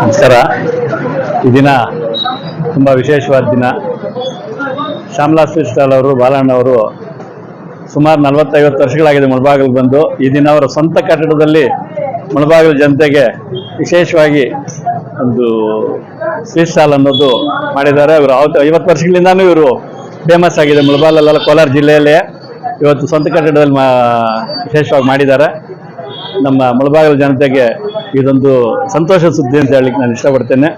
ನಮಸ್ಕಾರ. ಈ ದಿನ ತುಂಬ ವಿಶೇಷವಾದ ದಿನ. ಶ್ಯಾಮಲಾ ಸ್ವೀಟ್ ಸ್ಟಾಲ್ ಅವರು, ಬಾಲಣ್ಣ ಅವರು ಸುಮಾರು ನಲವತ್ತೈವತ್ತು ವರ್ಷಗಳಾಗಿದೆ ಮುಳಬಾಗಿಲು ಬಂದು. ಈ ದಿನ ಅವರ ಸ್ವಂತ ಕಟ್ಟಡದಲ್ಲಿ ಮುಳಬಾಗಿಲು ಜನತೆಗೆ ವಿಶೇಷವಾಗಿ ಒಂದು ಸ್ವೀಟ್ ಸ್ಟಾಲ್ ಅನ್ನೋದು ಮಾಡಿದ್ದಾರೆ. ಇವರು ಅವತ್ತು ಐವತ್ತು ವರ್ಷಗಳಿಂದಾನೂ ಇವರು ಫೇಮಸ್ ಆಗಿದೆ ಮುಳಬಾಗಲಲ್ಲ ಕೋಲಾರ ಜಿಲ್ಲೆಯಲ್ಲೇ. ಇವತ್ತು ಸ್ವಂತ ಕಟ್ಟಡದಲ್ಲಿ ವಿಶೇಷವಾಗಿ ಮಾಡಿದ್ದಾರೆ. ನಮ್ಮ ಮುಳಬಾಗಿಲ ಜನತೆಗೆ ಇದೊಂದು ಸಂತೋಷ ಸುದ್ದಿ ಅಂತ ಹೇಳಲಿಕ್ಕೆ ನಾನು ಇಷ್ಟಪಡ್ತೇನೆ.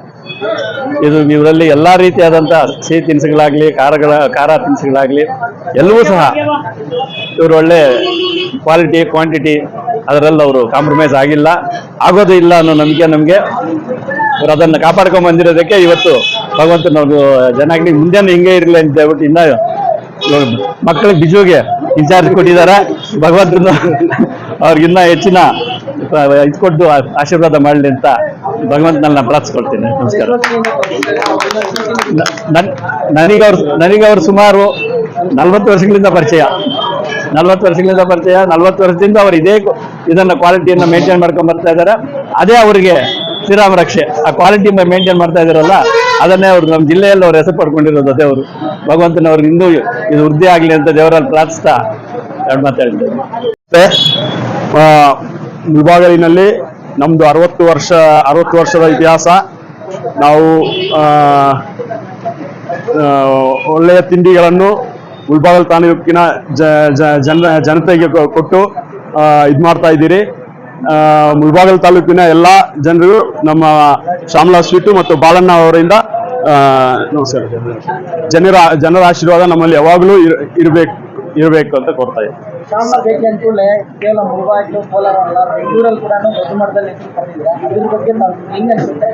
ಇದು ಇವರಲ್ಲಿ ಎಲ್ಲ ರೀತಿಯಾದಂಥ ಸಿಹಿ ತಿನಿಸುಗಳಾಗಲಿ, ಖಾರಗಳ, ಖಾರ ತಿನಿಸುಗಳಾಗಲಿ, ಎಲ್ಲವೂ ಸಹ ಇವರು ಒಳ್ಳೆ ಕ್ವಾಲಿಟಿ ಕ್ವಾಂಟಿಟಿ ಅದರಲ್ಲಿ ಅವರು ಕಾಂಪ್ರಮೈಸ್ ಆಗಿಲ್ಲ, ಆಗೋದು ಇಲ್ಲ ಅನ್ನೋ ನಂಬಿಕೆ ನಮಗೆ. ಇವರು ಅದನ್ನು ಕಾಪಾಡ್ಕೊಂಡು ಬಂದಿರೋದಕ್ಕೆ ಇವತ್ತು ಭಗವಂತ ನಾವು ಜನಗಳಿಗೆ ಮುಂದೆ ಹಿಂಗೆ ಇರಲಿ ಅಂತ ಹೇಳ್ಬಿಟ್ಟು ಇನ್ನ ಮಕ್ಕಳಿಗೆ ಬಿಜುಗೆ ಇನ್ಚಾರ್ಜ್ ಕೊಟ್ಟಿದ್ದಾರೆ. ಭಗವಂತನ ಅವ್ರಿಗಿನ್ನ ಹೆಚ್ಚಿನ ಇದು ಕೊಟ್ಟು ಆಶೀರ್ವಾದ ಮಾಡಲಿ ಅಂತ ಭಗವಂತನಲ್ಲಿ ನಾನು ಪ್ರಾರ್ಥಿಸ್ಕೊಳ್ತೀನಿ. ನಮಸ್ಕಾರ. ನನಗವ್ರು ನನಗವ್ರು ಸುಮಾರು ನಲ್ವತ್ತು ವರ್ಷಗಳಿಂದ ಪರಿಚಯ. ನಲ್ವತ್ತು ವರ್ಷಗಳಿಂದ ಪರಿಚಯ, ನಲ್ವತ್ತು ವರ್ಷದಿಂದ ಅವರು ಇದೇ ಇದನ್ನು ಕ್ವಾಲಿಟಿಯನ್ನು ಮೇಂಟೈನ್ ಮಾಡ್ಕೊಂಡ್ ಬರ್ತಾ ಇದ್ದಾರೆ ಅದೇ ಅವರಿಗೆ ಶ್ರೀರಾಮ ರಕ್ಷೆ, ಆ ಕ್ವಾಲಿಟಿ ಮೇಂಟೈನ್ ಮಾಡ್ತಾ ಇದ್ದಾರಲ್ಲ ಅದನ್ನೇ ಅವರು ನಮ್ಮ ಜಿಲ್ಲೆಯಲ್ಲಿ ಅವ್ರು ಹೆಸರು ಪಡ್ಕೊಂಡಿರೋದು ಅದೇ ಅವರು. ಭಗವಂತನವ್ರಿಗೆ ಇನ್ನೂ ಇದು ವೃದ್ಧಿ ಆಗಲಿ ಅಂತ ದೇವರಲ್ಲಿ ಪ್ರಾರ್ಥಿಸ್ತಾ ಎರಡು ಮಾತಾಡ್ತೇನೆ ಆ, ಮುಳಬಾಗಿಲಿನಲ್ಲಿ ನಮ್ದು ಅರವತ್ತು ವರ್ಷ ಅರವತ್ತು ವರ್ಷದ ಇತಿಹಾಸ. ನಾವು ಒಳ್ಳೆಯ ತಿಂಡಿಗಳನ್ನು ಮುಳಬಾಗಲ್ ತಾಲೂಕಿನ ಜನ ಜನತೆಗೆ ಕೊಟ್ಟು ಇದು ಮಾಡ್ತಾ ಇದ್ದೀರಿ. ಮುಳಬಾಗಲ್ ತಾಲೂಕಿನ ಎಲ್ಲ ಜನರು ನಮ್ಮ ಶ್ಯಾಮಲಾ ಸ್ವೀಟು ಮತ್ತು ಬಾಲಣ್ಣ ಅವರಿಂದ ನಮಸ್ಕಾರ. ಜನರ ಜನರ ಆಶೀರ್ವಾದ ನಮ್ಮಲ್ಲಿ ಯಾವಾಗಲೂ ಇರ್ ಇರಬೇಕು ಇರಬೇಕು ಅಂತ ಕೊಡ್ತಾ ಇದ್ದೀನಿ. ಶಾಮಲ ಭೇಟಿ ಅಂದ್ಕೂಡಲೇ ಕೇವಲ ಮುಳಬಾಗಿಲು ಕೋಲಾರ ಅಲ್ಲ ಬೆಂಗಳೂರಲ್ಲಿ ಕೂಡ ದೊಡ್ಡ ಮಟ್ಟದಲ್ಲಿ ಹೆಸರು ಪಡೆದಿದ್ದೀರಾ ಅದ್ರ ಬಗ್ಗೆ ನಾವು ಹೆಂಗ್ ಅನ್ಸುತ್ತೆ?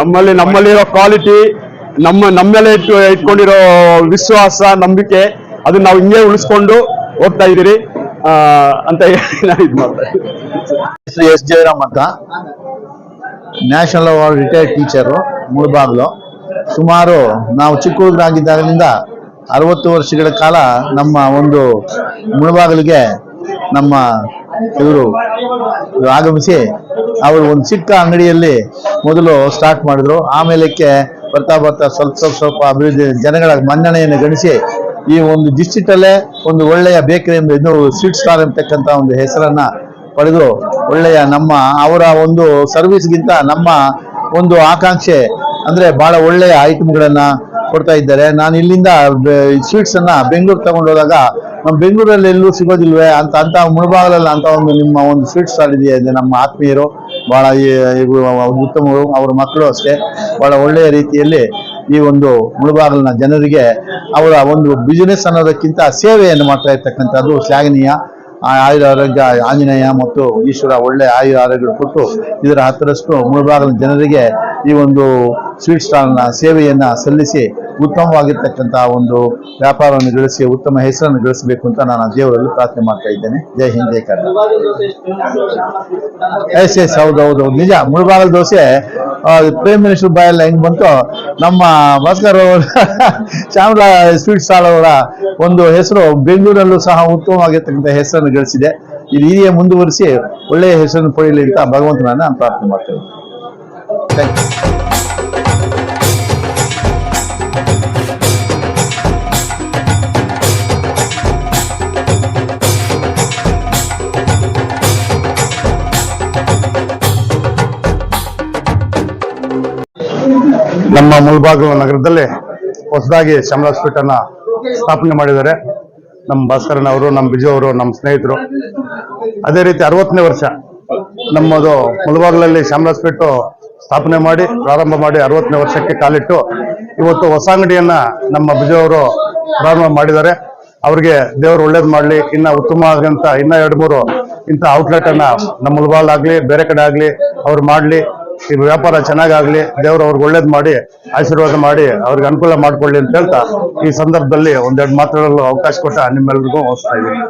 ನಮ್ಮಲ್ಲಿ ನಮ್ಮಲ್ಲಿರೋ ಕ್ವಾಲಿಟಿ ನಮ್ಮ ನಮ್ಮೇಲೆ ಇಟ್ಟು ಇಟ್ಕೊಂಡಿರೋ ವಿಶ್ವಾಸ ನಂಬಿಕೆ ಅದನ್ನ ನಾವು ಹಿಂಗೆ ಉಳಿಸ್ಕೊಂಡು ಹೋಗ್ತಾ ಇದ್ದೀರಿ. ಅಂತ ಹೇಳಿ ನಾನು ಇದು ಮಾಡ್ತಾ ಎಸ್. ಜಯರಾಮ್ ಅಂತ. National award retired teacher Mulbagal. ಸುಮಾರು ನಾವು ಚಿಕ್ಕ ಹುಡುಗರಾಗಿದ್ದಾಗಲಿಂದ ಅರವತ್ತು ವರ್ಷಗಳ ಕಾಲ ನಮ್ಮ ಒಂದು ಮುಳಬಾಗಿಲಿಗೆ ನಮ್ಮ ಇವರು ಆಗಮಿಸಿ ಅವರು ಒಂದು ಚಿಕ್ಕ ಅಂಗಡಿಯಲ್ಲಿ ಮೊದಲು ಸ್ಟಾರ್ಟ್ ಮಾಡಿದ್ರು. ಆಮೇಲೆಕ್ಕೆ ಬರ್ತಾ ಬರ್ತಾ ಸ್ವಲ್ಪ ಸ್ವಲ್ಪ ಸ್ವಲ್ಪ ಅಭಿವೃದ್ಧಿ, ಜನಗಳ ಮನ್ನಣೆಯನ್ನು ಗಣಿಸಿ ಈ ಒಂದು ಡಿಸ್ಟ್ರಿಕ್ಟಲ್ಲೇ ಒಂದು ಒಳ್ಳೆಯ ಬೇಕರಿ ಎಂದು ಇನ್ನೂ ಸ್ವೀಟ್ ಸ್ಟಾರ್ ಎಂಬತಕ್ಕಂಥ ಒಂದು ಹೆಸರನ್ನು ಪಡೆದು ಒಳ್ಳೆಯ ನಮ್ಮ, ಅವರ ಒಂದು ಸರ್ವಿಸ್ಗಿಂತ ನಮ್ಮ ಒಂದು ಆಕಾಂಕ್ಷೆ ಅಂದರೆ ಭಾಳ ಒಳ್ಳೆಯ ಐಟಮ್ಗಳನ್ನ ಕೊಡ್ತಾ ಇದ್ದಾರೆ. ನಾನು ಇಲ್ಲಿಂದ ಸ್ವೀಟ್ಸ್ ಅನ್ನ ಬೆಂಗಳೂರು ತಗೊಂಡು ಹೋದಾಗ ನಮ್ಮ ಬೆಂಗಳೂರಲ್ಲಿ ಎಲ್ಲೂ ಸಿಗೋದಿಲ್ವೇ? ಅಂತ ಅಂತ ಮುಳುಬಾಗಲಲ್ಲ ಅಂತ ಒಂದು ನಿಮ್ಮ ಒಂದು ಸ್ವೀಟ್ ಸ್ಟಾಲ್ ಇದೆಯಾ? ನಮ್ಮ ಆತ್ಮೀಯರು, ಬಹಳ ಉತ್ತಮರು, ಅವ್ರ ಮಕ್ಕಳು ಅಷ್ಟೇ. ಬಹಳ ಒಳ್ಳೆಯ ರೀತಿಯಲ್ಲಿ ಈ ಒಂದು ಮುಳುಬಾಗಲಿನ ಜನರಿಗೆ ಅವರ ಒಂದು ಬಿಸಿನೆಸ್ ಅನ್ನೋದಕ್ಕಿಂತ ಸೇವೆಯನ್ನು ಮಾಡ್ತಾ ಇರ್ತಕ್ಕಂಥದ್ದು ಶ್ಲಾಘನೀಯ. ಆ ಆಯುರ ಆರೋಗ್ಯ ಆಂಜನೇಯ ಮತ್ತು ಈಶ್ವರ ಒಳ್ಳೆ ಆಯುರ ಆರೋಗ್ಯ ಕೊಟ್ಟು ಇದರ ಹತ್ತರಷ್ಟು ಮುಳುಭಾಗದ ಜನರಿಗೆ ಈ ಒಂದು ಸ್ವೀಟ್ ಸ್ಟಾಲ್ನ ಸೇವೆಯನ್ನು ಸಲ್ಲಿಸಿ ಉತ್ತಮವಾಗಿರ್ತಕ್ಕಂಥ ಒಂದು ವ್ಯಾಪಾರವನ್ನು ಗಳಿಸಿ ಉತ್ತಮ ಹೆಸರನ್ನು ಗಳಿಸಬೇಕು ಅಂತ ನಾನು ದೇವರಲ್ಲಿ ಪ್ರಾರ್ಥನೆ ಮಾಡ್ತಾ ಇದ್ದೇನೆ ಜೈ ಹಿಂದ್, ಜೈ ಕರ್ನಾಟಕ ಎಸ್ ಎಸ್, ಹೌದು ಹೌದು ಹೌದು. ನಿಜ ಮುಳುಭಾಗದ ದೋಸೆ ಪ್ರೈಮ್ ಮಿನಿಸ್ಟರ್ ಬಾಯಲ್ಲಿ ಹೆಂಗ್ ಬಂತು, ನಮ್ಮ ಭಾಸ್ಕರ್ ಅವರ ಶ್ಯಾಮಲಾ ಸ್ವೀಟ್ ಸ್ಟಾಲ್ ಅವರ ಒಂದು ಹೆಸರು ಬೆಂಗಳೂರಲ್ಲೂ ಸಹ ಉತ್ತಮವಾಗಿರ್ತಕ್ಕಂಥ ಹೆಸರನ್ನು ಗಳಿಸಿದೆ. ಇದು ಹೀಗೆ ಮುಂದುವರಿಸಿ ಒಳ್ಳೆಯ ಹೆಸರನ್ನು ಪಡೆಯಲಿ ಅಂತ ಭಗವಂತನನ್ನ ನಾನು ಪ್ರಾರ್ಥನೆ ಮಾಡ್ತೇವೆ ಥ್ಯಾಂಕ್ ಯು ನಮ್ಮ ಮುಳ್ಬಾಗಲು ನಗರದಲ್ಲಿ ಹೊಸದಾಗಿ ಶಮಲ ಸ್ವೀಟ್ ಅನ್ನ ಸ್ಥಾಪನೆ ಮಾಡಿದ್ದಾರೆ. ನಮ್ಮ ಭಾಸ್ಕರನ್ ಅವರು, ನಮ್ಮ ಬಿಜು ಅವರು, ನಮ್ಮ ಸ್ನೇಹಿತರು. ಅದೇ ರೀತಿ ಅರವತ್ತನೇ ವರ್ಷ ನಮ್ಮದು ಮುಳ್ಬಾಗಲಲ್ಲಿ ಶಮಲ ಸ್ಥಾಪನೆ ಮಾಡಿ, ಪ್ರಾರಂಭ ಮಾಡಿ ಅರವತ್ತನೇ ವರ್ಷಕ್ಕೆ ಕಾಲಿಟ್ಟು ಇವತ್ತು ಹೊಸ ಅಂಗಡಿಯನ್ನ ನಮ್ಮ ಬಿಜು ಅವರು ಪ್ರಾರಂಭ ಮಾಡಿದ್ದಾರೆ. ಅವ್ರಿಗೆ ದೇವರು ಒಳ್ಳೇದು ಮಾಡಲಿ, ಇನ್ನ ಉತ್ತಮ ಆಗಂತ ಇನ್ನ ಎರಡು ಮೂರು ಇಂಥ ಔಟ್ಲೆಟ್ ಅನ್ನ ನಮ್ಮ ಮುಳ್ಬಾಗ್ಲಾಗ್ಲಿ ಬೇರೆ ಕಡೆ ಆಗ್ಲಿ ಅವ್ರು ಮಾಡ್ಲಿ. ಈ ವ್ಯಾಪಾರ ಚೆನ್ನಾಗಾಗ್ಲಿ, ದೇವರು ಅವ್ರಿಗೆ ಒಳ್ಳೇದ್ ಮಾಡಿ, ಆಶೀರ್ವಾದ ಮಾಡಿ, ಅವ್ರಿಗೆ ಅನುಕೂಲ ಮಾಡ್ಕೊಳ್ಳಿ ಅಂತ ಹೇಳ್ತಾ ಈ ಸಂದರ್ಭದಲ್ಲಿ ಒಂದೆರಡು ಮಾತುಗಳು ಅವಕಾಶ ಕೊಟ್ಟ ನಿಮ್ಮೆಲ್ರಿಗೂ ಹೋಗ್ತಾ ಇದ್ದೀನಿ.